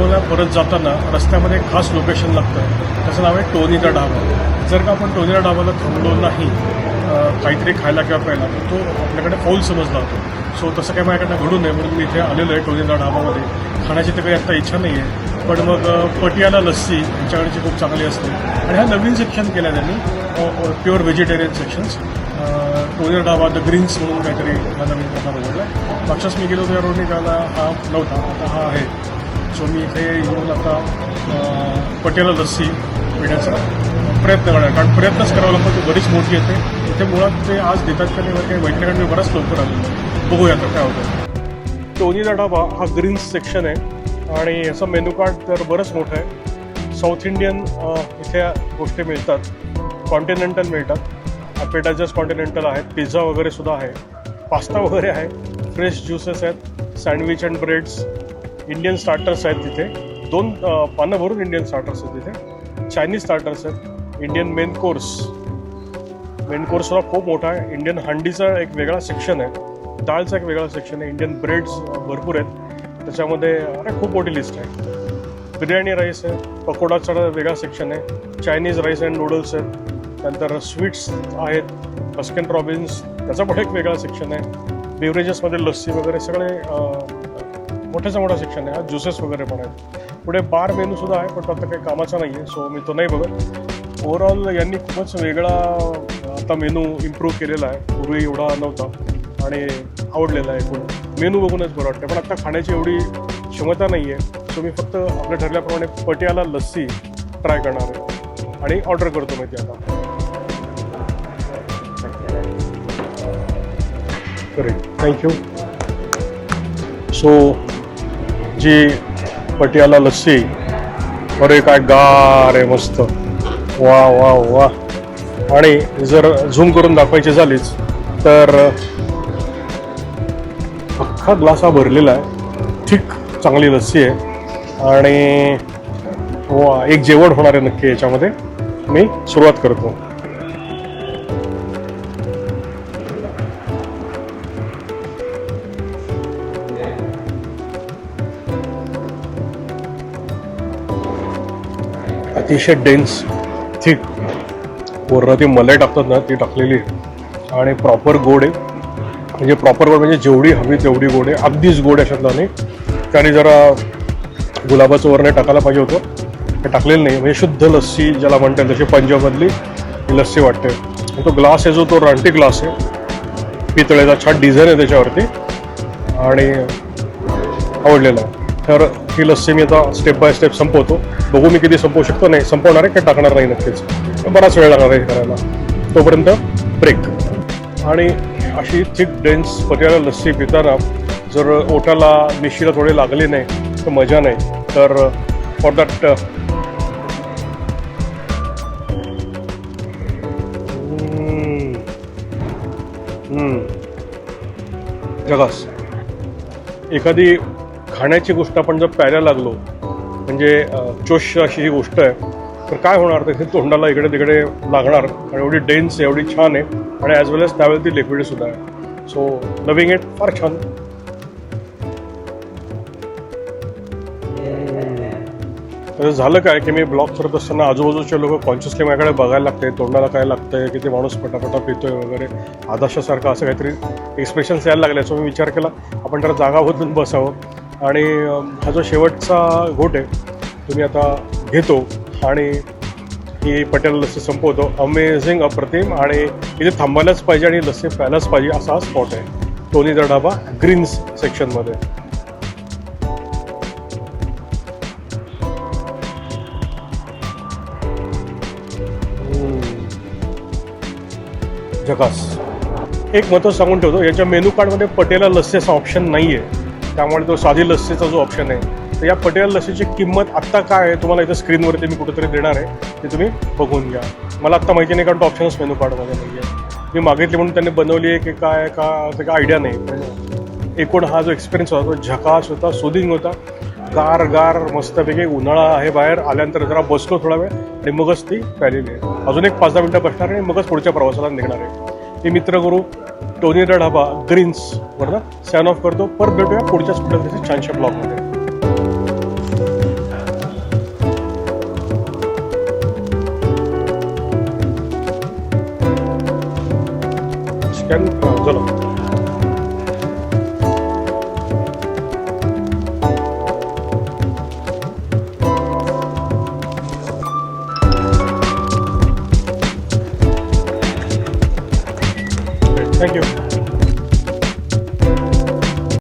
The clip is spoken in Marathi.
परत जाताना रस्त्यामध्ये एक खास लोकेशन लागतं. त्याचं नाव आहे टोनीचा ढाबा. जर का आपण टोनीच्या ढाबाला थांबलो नाही काहीतरी खायला किंवा प्यायला तर तो आपल्याकडे फौल समजला होतो. सो तसं काही माझ्याकडनं घडू नये म्हणून मी इथे आलेलो आहे टोनीचा ढाबामध्ये. खाण्याची तर काही आता इच्छा नाही आहे पण मग पटियाला लस्सी यांच्याकडची खूप चांगली असते. आणि हा नवीन सेक्शन केला त्यांनी प्युअर व्हेजिटेरियन सेक्शन्स टोनीचा ढाबा द ग्रीन्स म्हणून काहीतरी हा नवीन प्रकार उघडला मागच्याच मी गेलो त्या रोडने त्याला हा नव्हता आता हा आहे. सो मी इथे येऊन आता पटेला लस्सी पिण्याचा प्रयत्न करणार कारण प्रयत्नच करावा लागतो ती बरीच मोठी येते. इथे मुळात ते आज देतात का नाही काही वैज्ञानिकांनी मी बराच लवकर आलो बघूया आता काय होतं. टोनीचा ढाबा हा ग्रीन सेक्शन आहे. आणि याचं मेनू कार्ड तर बरंच मोठं आहे. साऊथ इंडियन इथे गोष्टी मिळतात. कॉन्टिनेंटल मिळतात. ॲपेटायझर्स कॉन्टिनेंटल आहेत. पिझ्झा वगैरे सुद्धा आहे. पास्ता वगैरे आहे. फ्रेश ज्युसेस आहेत. Sandwich and breads. Indian starters आहेत तिथे. दोन पानं भरून इंडियन स्टार्टर्स आहेत तिथे. चायनीज स्टार्टर्स आहेत. Indian main course main course खूप मोठा आहे. इंडियन हंडीचा एक वेगळा सेक्शन आहे. डाळचा एक वेगळा सेक्शन आहे. इंडियन ब्रेड्स भरपूर आहेत. त्याच्यामध्ये अरे खूप मोठी लिस्ट आहे. बिर्याणी राईस आहे. पकोडाचा वेगळा सेक्शन आहे. चायनीज राईस अँड नूडल्स आहेत. नंतर स्वीट्स आहेत. बस्किन रॉबिन्स त्याचा पण एक वेगळा सेक्शन आहे. बेवरेजेसमध्ये लस्सी वगैरे सगळे मोठ्याचा मोठा सेक्शन आहे. ज्युसेस वगैरे पण आहेत. पुढे बार मेनू सुद्धा आहे पण तो आता काही कामाचा नाही आहे सो मी तो नाही बघत. ओव्हरऑल यांनी खूपच वेगळा आता मेनू इम्प्रूव्ह केलेला आहे. पूर्वी एवढा नव्हता आणि आवडलेला आहे एकूण मेनू बघूनच बरं वाटतं पण आता खाण्याची एवढी क्षमता नाही आहे सो मी फक्त आपल्या ठरल्याप्रमाणे पटियाला लस्सी ट्राय करणार आहे. आणि ऑर्डर करतो माहिती आता. करेक्ट थँक्यू सो जी पटियाला लस्सी. अरे काय गार आहे मस्त. वा वा वा. आणि जर झूम करून दाखवायची झालीच तर अख्खा ग्लास हा भरलेला आहे. ठीक चांगली लस्सी आहे. आणि वा एक जेवण होणार आहे नक्की याच्यामध्ये. मी सुरुवात करतो. अतिशय डेन्स थिक वरनं ती मलाई टाकतात ना ती टाकलेली. आहे आणि प्रॉपर गोड आहे. म्हणजे प्रॉपर गोड म्हणजे जेवढी हवी तेवढी गोड आहे. अगदीच गोड आहे अशातला नाही त्याने जरा गुलाबाचं वरणे टाकायला पाहिजे होतं. ते टाकलेलं नाही म्हणजे शुद्ध लस्सी ज्याला म्हणतात जशी पंजाबमधली ही लस्सी वाटते. तो ग्लास आहे जो तो रानटी ग्लास आहे. पितळेचा छान डिझाईन आहे त्याच्यावरती. आणि आवडलेला आहे. तर ही लस्सी मी आता स्टेप बाय स्टेप संपवतो. बघू मी किती संपवू शकतो नाही संपवणार आहे का टाकणार नाही नक्कीच. बराच वेळ लागणार आहे करायला. तोपर्यंत ब्रेक आणि अशी थिक डेन्स पटियाला लस्सी पिताना जर ओटाला मिशीला थोडे लागले नाही तर मजा नाही. तर फॉर दॅट जगास. एखादी खाण्याची गोष्ट आपण जर प्यायला लागलो म्हणजे चोश अशी ही गोष्ट आहे तर काय होणार? तर हे तोंडाला इकडे तिकडे लागणार आणि एवढी डेन्स आहे एवढी छान आहे आणि ॲज वेल एज त्यावेळेस ती लिक्विड सुद्धा आहे. सो लविंग इट फार छान. तर झालं काय की मी ब्लॉग करत असताना आजूबाजूचे लोक कॉन्शियसली माझ्याकडे बघायला लागते तोंडाला काय लागतंय किती माणूस पटापटा पितोय वगैरे आदर्शासारखं असं काहीतरी एक्सप्रेशन्स यायला लागले. सो मी विचार केला आपण जरा जागा बदलून बसावं. आणि हा जो शेवटचा घोट आहे तुम्ही आता घेतो आणि ही पटेल लस्सी संपवतो. अमेझिंग अप्रतिम आणि इथे थांबायलाच पाहिजे आणि लस्सी प्यायलाच पाहिजे असा हा स्पॉट आहे. टोनीचा ढाबा ग्रीन्स सेक्शनमध्ये जकास. एक महत्त्व सांगून ठेवतो याच्या मेनू कार्डमध्ये पटेला लस्सी असा ऑप्शन नाही आहे त्यामुळे तो साधी लस्सीचा जो ऑप्शन आहे तर या पटेल लस्सीची किंमत आत्ता काय आहे तुम्हाला इथं स्क्रीनवरती मी कुठेतरी देणार आहे ते तुम्ही बघून घ्या. मला आत्ता माहिती नाही कारण तो ऑप्शनच मेनू कार्डमध्ये नाही आहे. मी मागितली म्हणून त्यांनी बनवली आहे की काय का ते काय आयडिया नाही. पण एकूण हा जो एक्सपिरियन्स होता तो झकास होता सुदिंग होता. गार गार मस्तपैकी उन्हाळा आहे बाहेर आल्यानंतर जरा बसलो थोडा वेळ आणि मगच ती प्यालेली आहे. अजून एक पाच दहा मिनटं बसणार आहे आणि मगच पुढच्या प्रवासाला निघणार आहे. हे मित्र टोनीचा ढाबा ग्रीन्स ग्रीन्सवरनं सॅन ऑफ करतो. परत भेटूया पुढच्या स्टुडंट छानशा ब्लॉगमध्ये स्कॅन झालं.